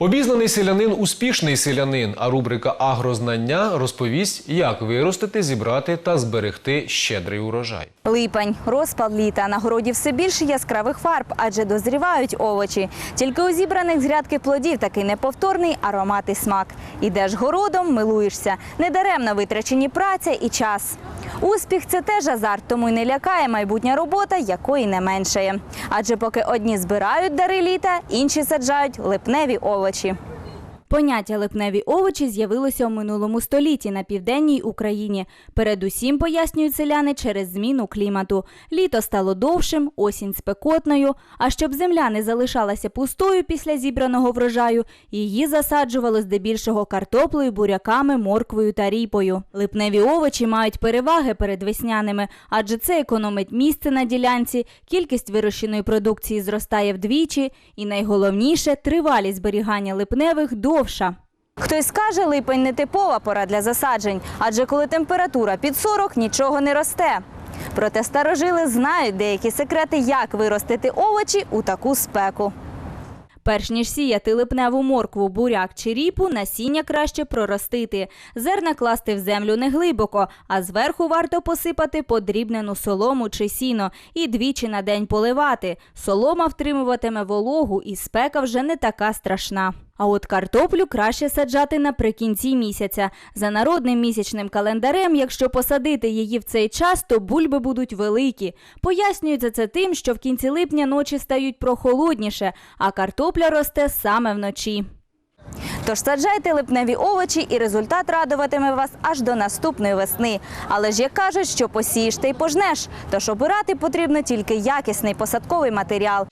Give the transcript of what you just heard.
Обізнаний селянин успішний селянин. А рубрика Агрознання розповість, як виростити, зібрати та зберегти щедрий урожай. Липень, розпал літа. На городі все більше яскравих фарб, адже дозрівають овочі. Тільки у зібраних з грядки плодів такий неповторний аромат і смак. Ідеш городом, милуєшся. Недаремно витрачені праця і час. Успіх це теж азарт, тому й не лякає майбутня робота, якої не меншає. Адже поки одні збирають дари літа, інші саджають липневі овочі. Поняття липневі овочі з'явилося у минулому столітті на південній Україні. Передусім пояснюють селяни через зміну клімату. Літо стало довшим, осінь спекотною. А щоб земля не залишалася пустою після зібраного врожаю, її засаджувало здебільшого картоплею, буряками, морквою та ріпою. Липневі овочі мають переваги перед весняними, адже це економить місце на ділянці, кількість вирощеної продукції зростає вдвічі, і найголовніше тривалість зберігання липневих довша. Хтось скаже, липень не типова пора для засаджень, адже коли температура під 40, нічого не росте. Проте старожили знають деякі секрети, як виростити овочі у таку спеку. Перш ніж сіяти липневу моркву, буряк чи ріпу, насіння краще проростити. Зерна класти в землю не глибоко, а зверху варто посипати подрібнену солому чи сіно і двічі на день поливати. Солома втримуватиме вологу і спека вже не така страшна. А от картоплю краще саджати наприкінці місяця. За народним місячним календарем, якщо посадити її в цей час, то бульби будуть великі. Пояснюється це тим, що в кінці липня ночі стають прохолодніше, а картопля росте саме вночі. Тож саджайте липневі овочі, і результат радуватиме вас аж до наступної весни. Але ж як кажуть, що посієш, ти й пожнеш. Тож обирати потрібно тільки якісний посадковий матеріал.